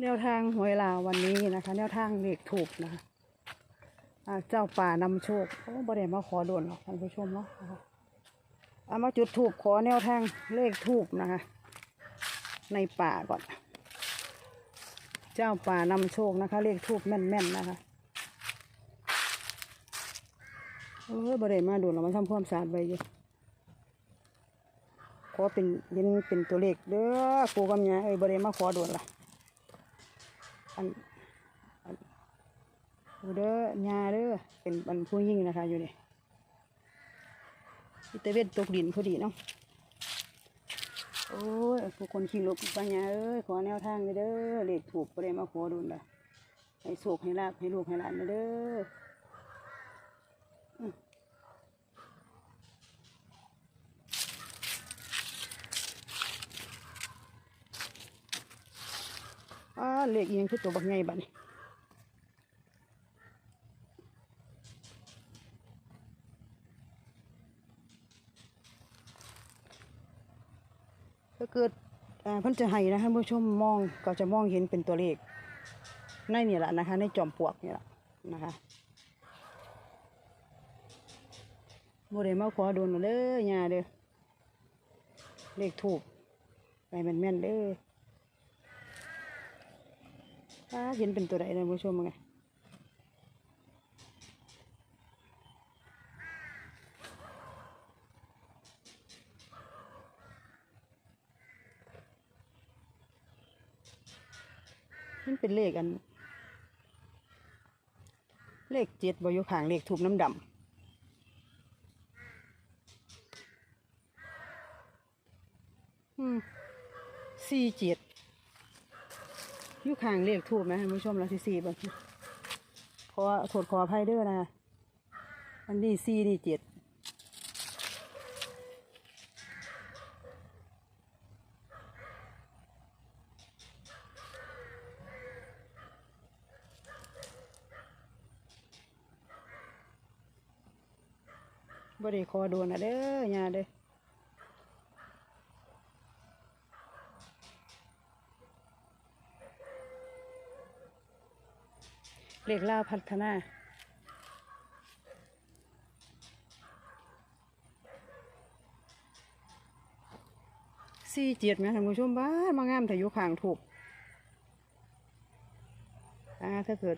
แนวทางหวยลาวันนี้นะคะ แนวทางเลขถูกนะคะเจ้าป่านำโชคโอ้บ่ได้มาขอโดนหรอกท่านผู้ชมเนาะเอามาจุดถูกขอแนวทางเลขถูกนะคะ ในป่าก่อน เจ้าป่านำโชคนะคะ เลขทูบแม่นๆนะคะเออบ่ได้มาโดนเรามาทำความสะอาดไว้อยู่ขอเป็นเย็นเป็นตัวเลขเด้อปูกำเนียเอ้ยบ่ได้มาขอโดนล่ะ อันอันดูเด้อยาเด้อเป็นบันผู้ยิ่งนะคะอยู่นี่อิตาเวนตกดินพอดีเนาะโอ้ยผู้คนขี่รถปัญญาเอ้ยขอแนวทางเลยเด้อเลขถูกประเดี๋ยวมาขอดุนละให้โศกให้ลาบให้ลูกให้หลานเด้ออืมอ่า เลขอิหยังคือตัวบักใหญ่บัดนี้ถ้าเกิดเพิ่นจะให้นะท่านผู้ชมมองก็จะมองเห็นเป็นตัวเลขในนี่แหละนะคะในจอมปลวกนี่แหละนะคะบ่ได้มาขอโดนเด้อยาเด้อเลขถูกไปแม่นๆเด้อ ถ้าเห็นเป็นตัวใดนะผู้ชมไงมันเป็นเลขอัน เลขเจ็ดบอยู่ข้างเลขถูกน้ำดำสี่เจ็ด อยู่ข้างเลขถูกนะท่านผู้ชมเราที่สี่บางทีขอโทษขออภัยเด้อนะอันนี้สี่นี่เจ็ดบ่ได้ขอโดนนะเด้อยาเด้อ เลขล่าพัฒนาสี่เจ็ดนะท่านผู้ชมบ้านมางามแต่อยู่ข้างถูกอ่าถ้าเกิด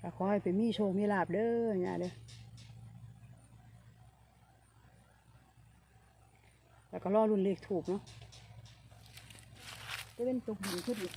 ก็ขอให้เป็นมีโชคมีลาบเด้อเนี่ยเด้อแล้วก็รอรุ่นเลขถูกเนาะจะเป็นตกหินขึ้นอีก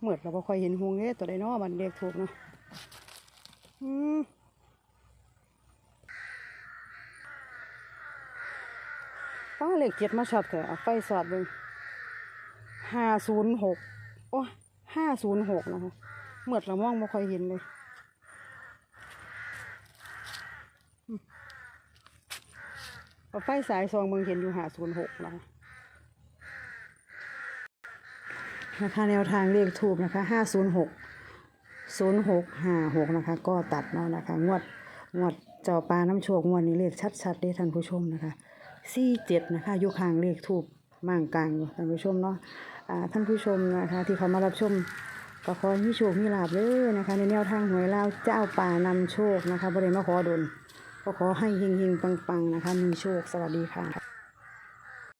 เหมือดเราบ่ค่อยเห็นหงเด้ตัวใดเนาะมันเลขถูกเนาะอืมป้าเลขเจ็ดมาชัดแท้เอาไฟสอดเบิ่งห้าศูนย์หกโอ้ห้าศูนย์หกนะคะเหมือดเรามองบ่ค่อยเห็นเลยเอาไฟสายซองเบิ่งเห็นอยู่ห้าศูนย์หกนะคะ นะคะแนวทางเลขถูกนะคะห้าศูนย์หกศูนย์หกห้าหกนะคะ ก็ตัดเนาะนะคะ งวดงวดเจ้าปลาน้ำโชคงวดนี้เลขชัดๆได้ท่านผู้ชมนะคะสี่เจ็ดนะคะอยู่ข้างเลขถูกมั่งกลางท่านผู้ชมเนาะอ่าท่านผู้ชมนะคะ ที่เขามารับชมก็ขอให้มีโชคมีลาบเลยนะคะ ในแนวทางหวยเล่าเจ้าป่านำโชคนะคะบริเวณมาขอดนก็ขอให้เฮงๆปังๆนะคะ มีโชคสวัสดีค่ะ